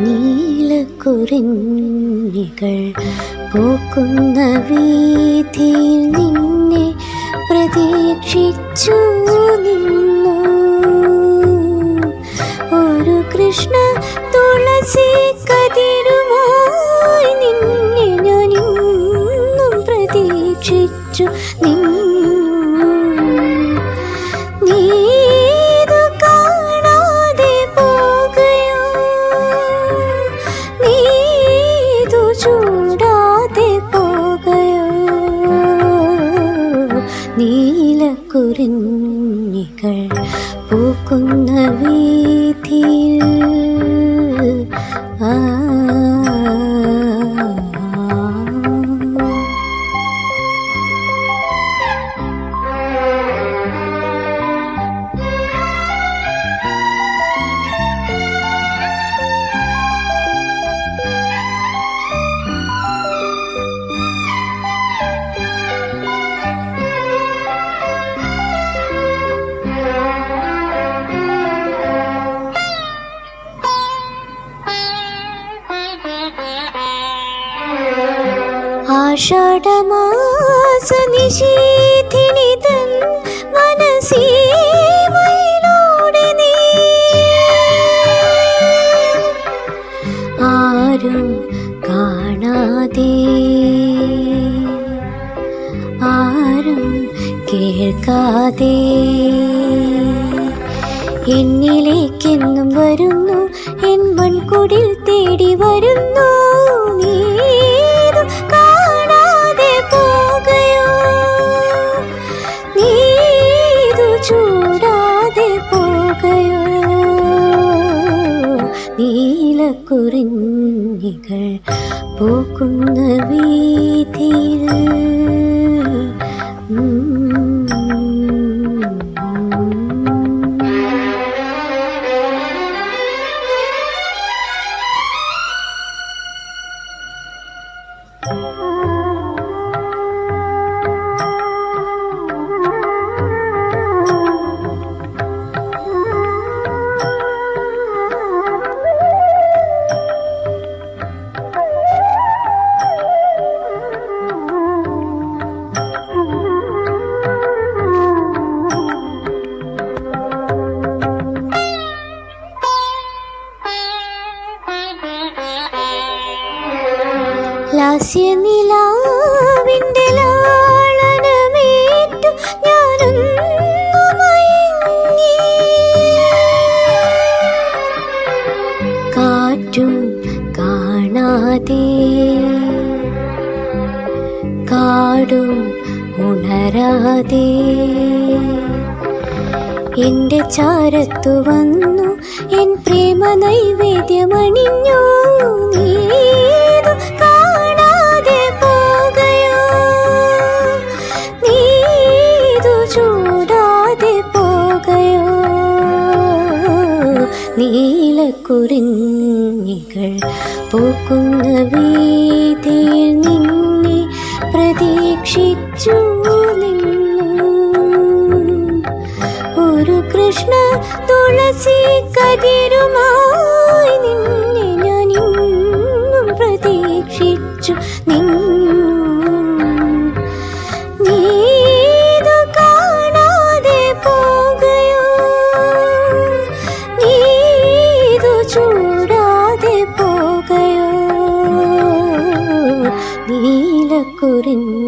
നീലക്കുറിഞ്ഞികൾ പൂക്കുന്ന വീതിയിൽ നിന്നെ പ്രതീക്ഷിച്ചു നിന്നു. ഒരു കൃഷ്ണ തുളസി കതിരുമായി നിന്നെ ഞാൻ ഇന്നും പ്രതീക്ഷിച്ചു നിന്നു. പൂക്കുന്ന വീതിയിൽ ആഷാഢമാസ നിശീഥിനി തൻ മനസീമയിലൂടെ നീ. ആരും കാണാതെ ആരും കേൾക്കാതെ എന്നിലേക്കെന്നും വരുന്നു എൻ മൺകുടിൽ തേടി വരുന്നു. പോകുകയോ നീലക്കുറിഞ്ഞികൾ പൂക്കുന്ന വീതിയിൽ ലാസ്യനിലാവിന്റെ കാറ്റും കാണാതെ കാടും ഉണരാതെ എന്റെ ചാരത്തു വന്നു എൻ പ്രേമ നൈവേദ്യമണിഞ്ഞു നീതു നീലക്കുറിഞ്ഞികൾ പൂക്കുന്ന വീതിയിൽ നിന്നെ പ്രതീക്ഷിച്ചു നിന്നു. ഒരു കൃഷ്ണ തുളസി കതിരുമായി നീലക്കുറിഞ്ഞികൾ